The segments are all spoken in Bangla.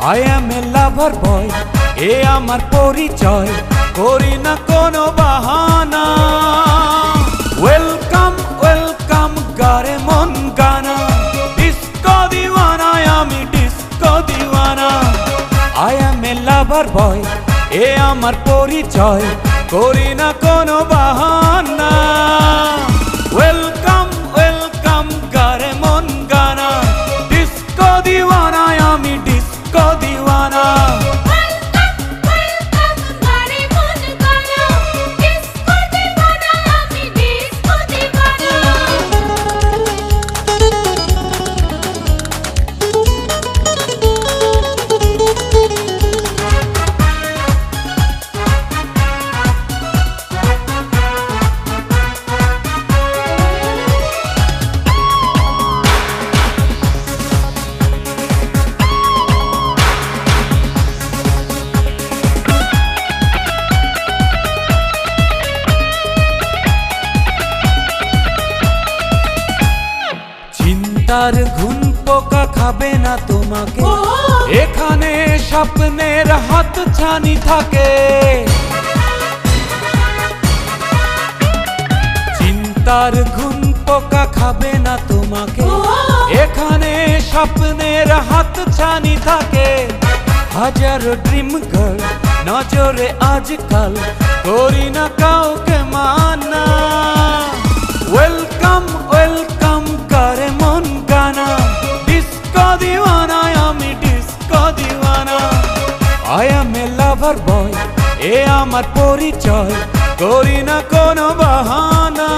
I am a lover boy এ আমার পরিচয়, করি না কোনো বাহানা। ওয়েলকাম ওয়েলকাম গারে মন গানা। ডিস্কো দিওয়ানায় আমি disco Diwana. I am a lover boy এ আমার পরিচয়, করি না কোনো বাহানা। চিন্তার ঘুন পোকা খাবে না তোমাকে। এখানে স্বপ্নের হাত ছানি থাকে। চিন্তার ঘুন পোকা খাবে না তোমাকে। এখানে স্বপ্নের হাত ছানি থাকে। হাজারো ড্রিম গার্ল, নজরে আজকাল করি না কাউকে। লাভার বয়। এ আমার পরিচয় করি না কোনো বাহানা।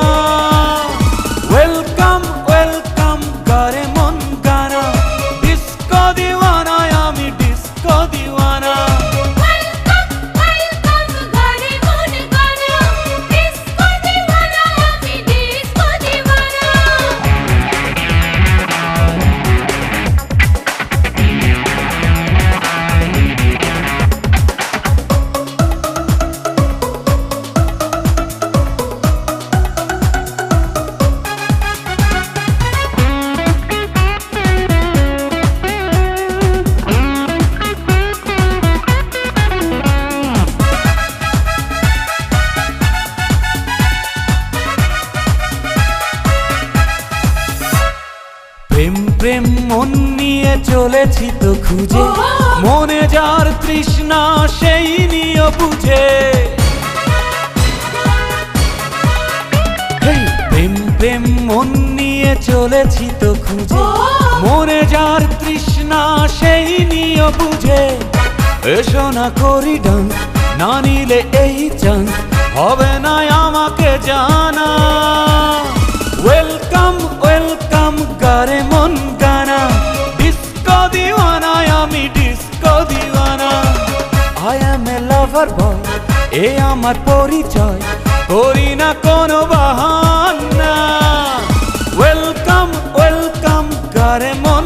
প্রেম প্রেম মন নিয়ে চলেছি তো খুঁজে। মনে যার তৃষ্ণা সেই নিয়ে বুঝে। প্রেম প্রেম মন নিয়ে চলেছি তো খুঁজে। মনে যার তৃষ্ণা সেই নিয়ে বুঝে। এসো না করি ডান না নিলে এই চান্স হবে না আমাকে জানা। ওয়েলকাম লাভার বয় এ আমার পরিচয় করি না কোনো বাহান। না ওয়েলকাম ওয়েলকাম কারে মন